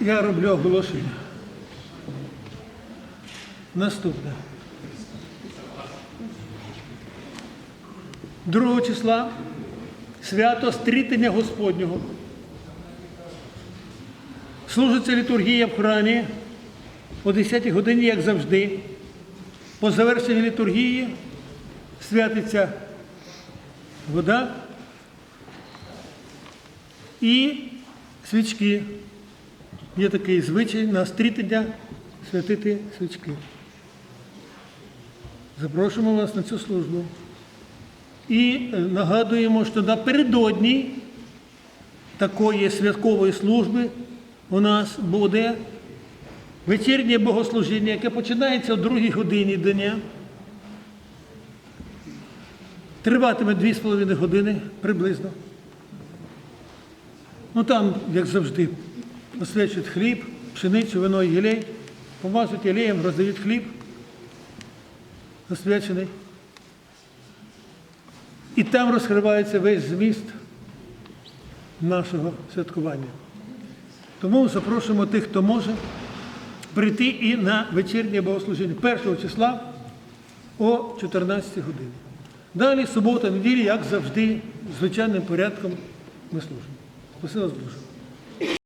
Я роблю оголошення. Наступне. 2 числа свято стрітення Господнього. Служиться літургія в храмі о 10 годині, як завжди. По завершенні літургії святиться вода і свічки. Є такий звичай на стрітення святити свічки. Запрошуємо вас на цю службу. І е, нагадуємо, що напередодні такої святкової служби у нас буде вечірнє богослужіння, яке починається о 2 годині дня. Триватиме 2,5 години приблизно. Ну там, як завжди, освячують хліб, пшеницю, вино і єлей, помазують єлеєм, роздають хліб, освячений. І там розкривається весь зміст нашого святкування. Тому запрошуємо тих, хто може, прийти і на вечірнє богослужіння 1 числа о 14 годині. Далі субота, неділі, як завжди, звичайним порядком ми служимо. Спасибо вас Боже.